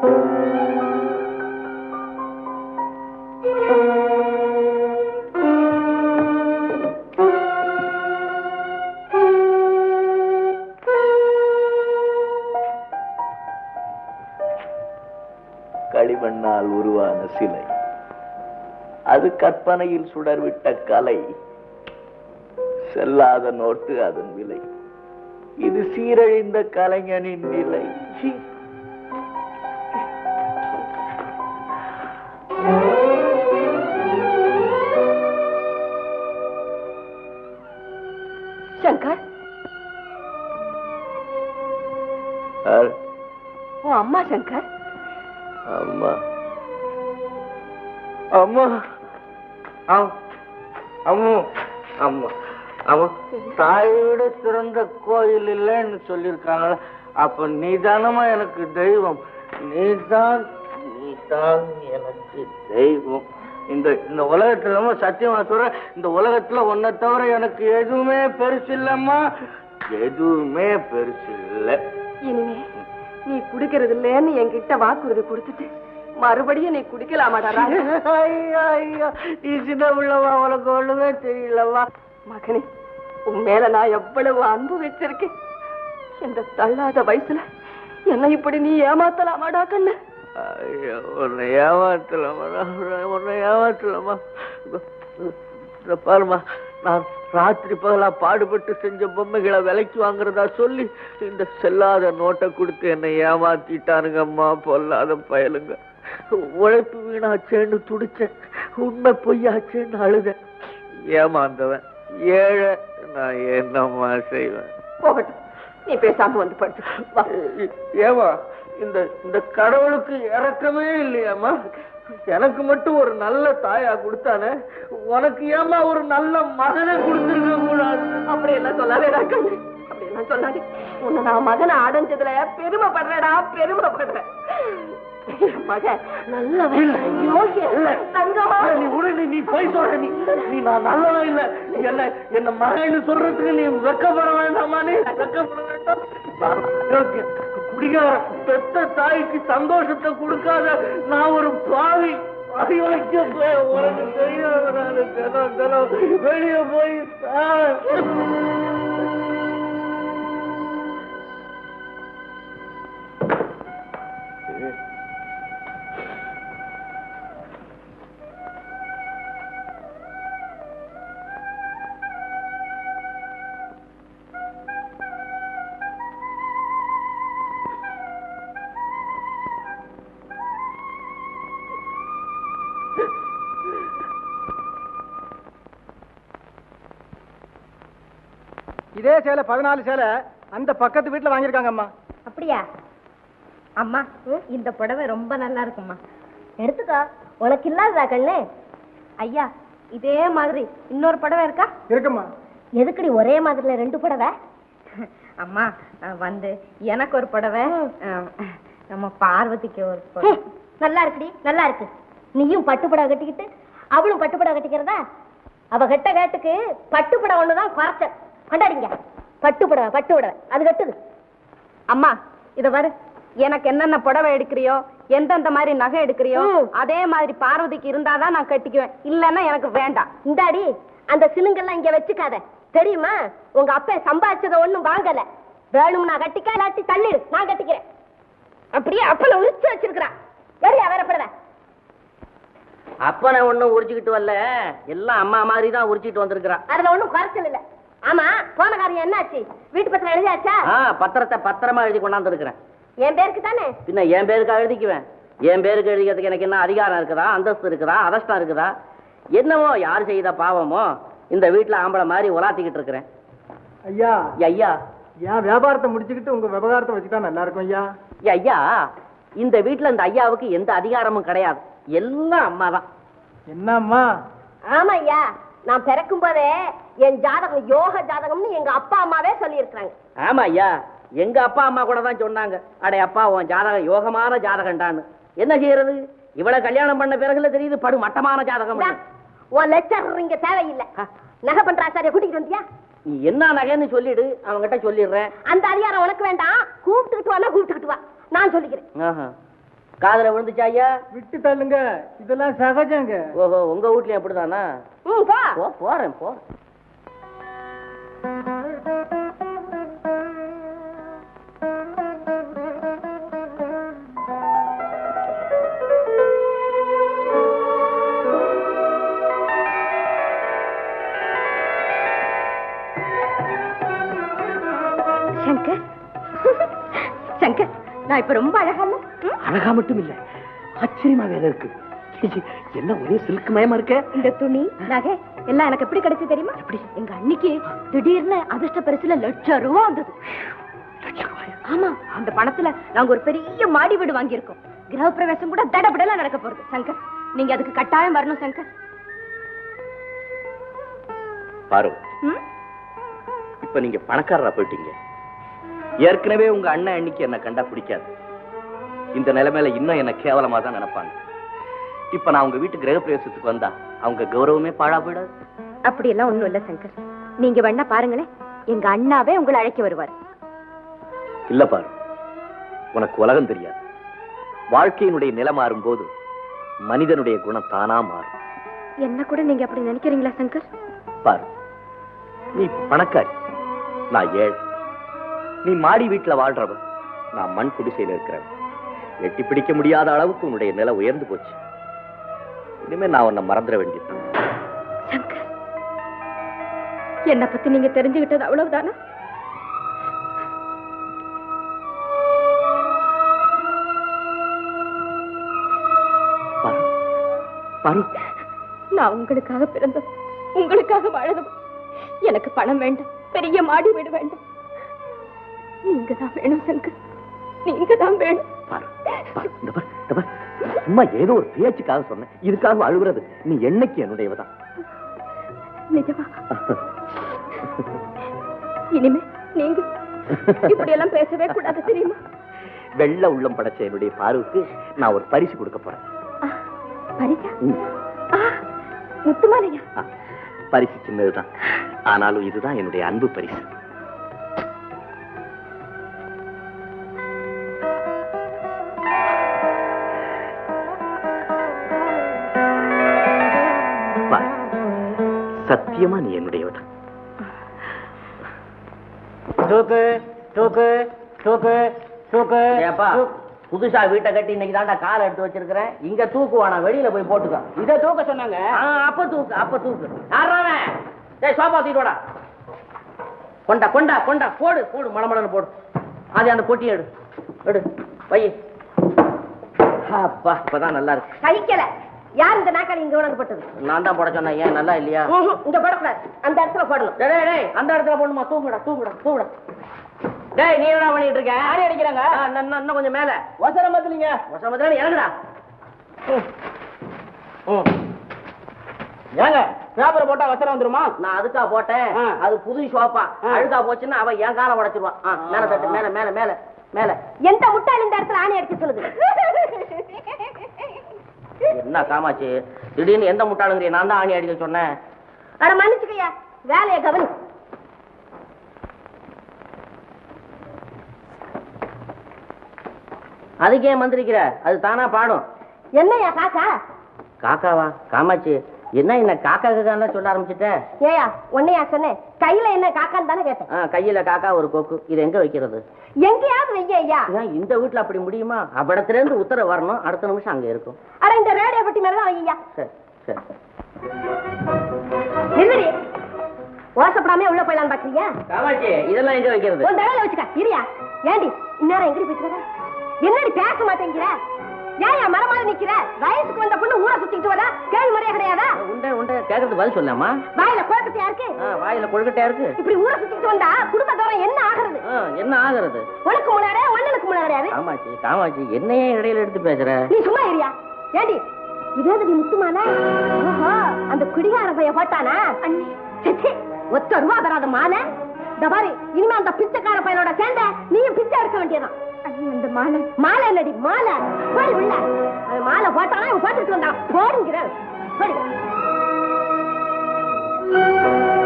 களிமண்ணால் உருவான சிலை. அது கற்பனையில் சுடர்விட்ட கலை. செல்லாத நோட்டு அதன் விலை. இது சீரழிந்த கலைஞனின் நிலை. சங்கர்? உன் அம்மா சங்கர். அம்மா. அம்மா. அம்மு. அம்மா. அவன் தாயை விட சிறந்த கோயில் இல்லைன்னு சொல்லியிருக்காங்க அப்ப நீ தானமா எனக்கு தெய்வம். நீதான் நீதான் எனக்கு தெய்வம். இந்த இந்த உலகத்துல சத்தியமா சொல்றேன் இந்த உலகத்துல உன்னை தவிர எனக்கு எதுவுமே பெருசு இல்லம்மா எதுவுமே பெருசு இல்லை இனிமே நீ குடிக்கிறது இல்லைன்னு என்கிட்ட வாக்குறுதி கொடுத்துட்டு மறுபடியும் நீ குடிக்கலாமாடா நீ சின்ன பிள்ளவா உனக்கு ஒண்ணுமே தெரியலவா மகனே உன் மேல நான் எவ்வளவு அன்பு வச்சிருக்கேன். இந்த தள்ளாத வயசுல என்ன இப்படி நீ ஏமாத்தலாமாடா கண்ணு? உன்னை ஏமாத்தலாமா? உன்னை ஏமாத்தலாமா? பாருமா நான் ராத்திரி பகலா பாடுபட்டு செஞ்ச பொம்மைகளை விலைக்கு வாங்குறதா சொல்லி இந்த செல்லாத நோட்டை கொடுத்து என்னை ஏமாத்திட்டானுங்கம்மா பொல்லாத பயலுங்க. உழைப்பு வீணாச்சேன்னு துடிச்சேன். உண்மை பொய்யாச்சேன்னு அழுதேன். ஏமாந்தவன். ஏழை நான் என்னம்மா செய்வேன்? போகட்டும். நீ பேசாம வந்து படுத்து வா. ஏமா இந்த இந்த கடவுளுக்கு இறக்கமே இல்லையாம்மா எனக்கு மட்டும் ஒரு நல்ல தாயா கொடுத்தானே உனக்கு ஏமா ஒரு நல்ல மகனை கொடுத்துருக்க கூடாது அப்படி எல்லாம் சொல்லாதேடா கண்ணு அப்படி எல்லாம் சொல்லாதே உன்னை நான் மகனை அடைஞ்சதுல பெருமைப்படுறேடா பெருமைப்படுறேன் மகன் நல்லவன் தங்கமா நீ உடனே நீ போய் சொல்ற நீ நீ நான் நல்லவன் இல்ல என்ன என்ன மகன்னு சொல்றதுக்கு நீ வெக்கப்பட வேண்டாமா நீ வெக்கப்பட வேண்டாம். குடிகார பெத்த தாய்க்கு சந்தோஷத்தை கொடுக்காத நான் ஒரு பாவி. அறிவாய்க்க போய் உனக்கு தெரியாத வெளியே போய் இதே சேலை பதினாலு சேலை அந்த பக்கத்து வீட்டுல வாங்கியிருக்காங்க அம்மா அப்படியா? அம்மா இந்த புடவை ரொம்ப நல்லா இருக்கும்மா. எடுத்துக்கோ. உனக்கு இல்லாததா கண்ணு? ஐயா இதே மாதிரி இன்னொரு புடவை இருக்கா? இருக்குமா எதுக்குடி ஒரே மாதிரில ரெண்டு புடவை? அம்மா வந்து எனக்கு ஒரு புடவை நம்ம பார்வதிக்கு ஒரு புடவை. நல்லா இருக்குடி நல்லா இருக்கு. நீயும் பட்டு புடவை கட்டிக்கிட்டு அவளும் பட்டு புடவை கட்டிக்கிறதா? அவ கட்ட கேட்டுக்கு பட்டு புடவை ஒண்ணுதான் குறைச்ச கொண்டாடிங்க. பட்டு புடவை பட்டு புடவை. அது கட்டுது. அம்மா இத பாரு. எனக்கு என்னென்ன புடவை எடுக்கிறியோ எந்தெந்த மாதிரி நகை எடுக்கிறியோ. அதே மாதிரி பார்வதிக்கு இருந்தாதான் நான் கட்டிக்குவேன். இல்லன்னா எனக்கு வேண்டாம். இந்தாடி அந்த சிலுங்கெல்லாம் இங்க வச்சுக்காத. தெரியுமா? உங்க அப்பா சம்பாதிச்சத ஒண்ணும் வாங்கல. வேணும்னா கட்டிக்க இல்லாட்டி தள்ளிடு நான் கட்டிக்கிறேன். அப்படியே அப்பல உரிச்சு வச்சிருக்கிறான் சரியா வரப்படுத அப்பனை ஒண்ணும் உரிச்சுக்கிட்டு வரல. எல்லாம் அம்மா மாதிரி தான் உரிச்சிட்டு வந்திருக்கிறான் அதுல ஒண்ணும் குறைச்சல் இல்ல. ஆமா போன காரியம் என்னாச்சு? வீட்டு பத்திரம் எழுதியாச்சா? ஆ பத்திரத்தை பத்திரமா எழுதி கொண்டாந்து இருக்கிறேன் என் பேருக்கு தானே? பின்ன என் பேருக்கா எழுதிக்குவேன்? என் பேருக்கு எழுதிக்கிறதுக்கு எனக்கு என்ன அதிகாரம் இருக்குதா அந்தஸ்து இருக்குதா அதஷ்டம் இருக்குதா? என்னமோ யார் செய்த பாவமோ இந்த வீட்டுல ஆம்பளை மாதிரி உலாத்திக்கிட்டு இருக்கிறேன். ஐயா. ஐயா. என் வியாபாரத்தை முடிச்சுக்கிட்டு உங்க விவகாரத்தை வச்சுக்கிட்டா நல்லா இருக்கும் ஐயா ஐயா. இந்த வீட்டுல இந்த ஐயாவுக்கு எந்த அதிகாரமும் கிடையாது. எல்லாம் அம்மா தான் என்னம்மா ஆமா ஐயா. நான் பிறக்கும் போதே என் ஜாதகம் யோக ஜாதகம்னு எங்க அப்பா அம்மாவே சொல்லி இருக்கிறாங்க ஆமா ஐயா எங்க அப்பா அம்மா கூட தான் சொன்னாங்க. அடே அப்பா உன் ஜாதகம் யோகமான ஜாதகம்டான்னு. என்ன செய்யறது? இவ்வளவு கல்யாணம் பண்ண பிறகுல தெரியுது படு மட்டமான ஜாதகம் உன் லெக்சர் இங்க தேவையில்லை. நகை பண்ற ஆச்சாரிய கூட்டிட்டு வந்தியா? நீ என்ன நகைன்னு சொல்லிடு அவன்கிட்ட சொல்லிடுறேன். அந்த அதிகாரம் உனக்கு வேண்டாம். கூப்பிட்டுக்கிட்டு வா கூப்பிட்டுக்கிட்டு வா. நான் சொல்லிக்கிறேன். ஆஹா. காதுல விழுந்துச்சா ஐயா? விட்டு தள்ளுங்க. இதெல்லாம் சகஜங்க. ஓஹோ உங்க வீட்லயும் அப்படிதானா? போறேன் போ. சங்கர். சங்கர் நான் இப்ப ரொம்ப அழகா? அழகா மட்டும் இல்ல ஆச்சரியமா வேற இருக்கு. என்ன ஒரே சில்க் மயமா இருக்க? இந்த துணி நகை எல்லாம் எனக்கு எப்படி கிடைச்சு தெரியுமா? எப்படி? எங்க அன்னைக்கு திடீர்னு அதிர்ஷ்ட பரிசுல லட்சம் ரூபா வந்தது ஆமா அந்த பணத்துல நாங்க ஒரு பெரிய மாடி வீடு வாங்கியிருக்கோம். கிரக பிரவேசம் கூட தடபடலாம் நடக்க போறது. சங்கர் நீங்க அதுக்கு கட்டாயம் வரணும் சங்கர். பாரு? இப்ப நீங்க பணக்காரரா போயிட்டீங்க. ஏற்கனவே உங்க அண்ணன் அன்னைக்கு என்ன கண்டா பிடிக்காது. இந்த நிலைமையில இன்னும் என்ன கேவலமா தான் நினைப்பாங்க. இப்ப நான் உங்க வீட்டு கிரகப்பிரவேசத்துக்கு வந்தா அவங்க கௌரவமே பாழா போயிடாது. அப்படி எல்லாம் ஒண்ணும் இல்ல சங்கர். நீங்க வேணா பாருங்களேன். எங்க அண்ணாவே உங்களை அழைக்க வருவார். இல்ல பாரு. உனக்கு உலகம் தெரியாது. வாழ்க்கையினுடைய நிலை மாறும் போது மனிதனுடைய குணம் தானா மாறும். என்ன கூட நீங்க அப்படி நினைக்கிறீங்களா சங்கர்? பாரு. நீ பணக்காரி. நான் ஏழை. நீ மாடி வீட்டுல வாழ்றவன். நான் மண் குடிசையில இருக்கிறவன். எட்டி பிடிக்க முடியாத அளவுக்கு உன்னுடைய நிலை உயர்ந்து போச்சு. இனிமே நான் உன்னை மறந்துட வேண்டியது. என்ன பத்தி நீங்க தெரிஞ்சுக்கிட்டது அவ்வளவுதானா? நான் உங்களுக்காக பிறந்தது உங்களுக்காக வாழணும். எனக்கு பணம் வேண்டாம் பெரிய மாடி வீடு வேண்டாம். நீங்க தான் வேணும் சங்கர். நீங்க தான் வேணும். சும்மா ஏதோ ஒரு பேச்சுக்காக சொன்னேன். இதுக்காக அழுகுறது நீ என்னைக்கு என்னுடையவதான்? நிஜமா? இனிமே நீங்க இப்படி எல்லாம் பேசவே கூடாது தெரியுமா? வெள்ள உள்ளம் படைச்ச என்னுடைய பாருவுக்கு நான் ஒரு பரிசு கொடுக்க போறேன். முத்துமாலையா? பரிசு சின்னதுதான். ஆனாலும் இதுதான் என்னுடைய அன்பு பரிசு. சத்தியமா நீ என்னுடையவதான் தூக்கு தூக்கு தூக்கு தூக்கு. ஏப்பா புதுசா வீட்டை கட்டி இன்னைக்கு தாண்டா காலை எடுத்து வச்சிருக்கிறேன். இங்க தூக்குவானா வெளியில போய் போட்டுக்க. இதை தூக்க சொன்னாங்க. அப்ப தூக்கு அப்ப தூக்கு. யாராவன் டேய் சோபா தூக்கிட்டு கொண்டா கொண்டா கொண்டா. போடு போடு மடமடன்னு போடு. அது அந்த பொட்டி எடு. எடு வை அப்பா இப்பதான் நல்லா இருக்கு. சகிக்கல. யார் இந்த நாக்காளி இங்க உனக்கு போட்டது நான் தான் போட சொன்னேன். ஏன் நல்லா இல்லையா? இங்க போடக்கூடாது. அந்த இடத்துல போடணும். டேய், டேய், அந்த இடத்துல போடணுமா? தூக்குடா தூக்குடா தூக்குடா டேய் நீ என்ன பண்ணிட்டு இருக்க? ஆடி அடிக்கிறாங்க. இன்னும் கொஞ்சம் மேல. அவசரம் பார்த்துலீங்க வசமத்துல இறங்குடா. ம். ம். ஏங்க பேப்பரை போட்டா அவசரம் வந்துருமா? நான் அதுக்கா போட்டேன். அது புது ஷோப்பா. அழுக்கா போச்சுன்னா அவன் என் காலை உடைச்சிருவான். மேல தட்டு மேல மேல மேல மேல. எந்த முட்டாள் இந்த இடத்துல ஆணி அடிக்க சொல்லுது? என்ன காமாச்சு திடீர்னு எந்த முட்டாளுங்கிறிய? நான் தான் ஆணி அடிக்க சொன்னேன். அட மன்னிச்சுக்கையா. வேலையை கவனி. அதுக்கே மந்திரிக்கிற? அது தானா பாடும். என்னையா காக்கா? காக்காவா? காமாச்சு என்ன என்ன காக்கா காக்கான்னு சொல்ல ஆரம்பிச்சிட்ட? ஏயா உன்னையா சொன்னேன். கையில என்ன காக்கான்னு தானே கேட்டேன். கையில காக்கா ஒரு கொக்கு. இது எங்க வைக்கிறது? எங்கேயாவது வைங்க ஐயா இந்த வீட்டுல அப்படி முடியுமா? அவ்விடத்துல இருந்து உத்தரவு வரணும். அடுத்த நிமிஷம் அங்க இருக்கும். அட இந்த ரேடியோ பெட்டி மேலதான் வையா சரி சரி. ஓசப்படாம உள்ள போயிடலாம் பாக்குறியா? காமாட்சி இதெல்லாம் எங்க வைக்கிறது? உன் தலையில வச்சுக்க. இரியா. ஏண்டி இந்நேரம் எங்கடி போயிட்டு என்னடி பேச மாட்டேங்கிற? ஏன் மரமால நிக்கிற? வயசுக்கு கேட்கறது பதில் சொல்லாமா? வாயில குழப்பத்தையா இருக்கு? வாயில கொழுக்கட்டையா இருக்கு? இப்படி ஊரை சுத்திட்டு வந்தா குடும்ப தூரம் என்ன ஆகுறது? என்ன ஆகுறது? உனக்கு முன்னாடி மண்ணனுக்கு கிடையாது காமாட்சி காமாட்சி என்னையே இடையில எடுத்து பேசுற? நீ சும்மா இரியா ஏண்டி இதேதடி முத்துமானா ஓஹோ அந்த குடிகார பைய போட்டானா? அண்ணி. சிச்சி, ஒத்த ரூபா தராத மாலை. இந்த பாரு இனிமே அந்த பிச்சைக்கார பையனோட சேர்ந்த நீயும் பிச்சை எடுக்க வேண்டியதான் அந்த மாலை. மாலை இல்லடி மாலை? போடி உள்ள. மாலை போட்டானா போட்டுட்டு வந்தான். போடுங்கிறேன் போடி. thank you.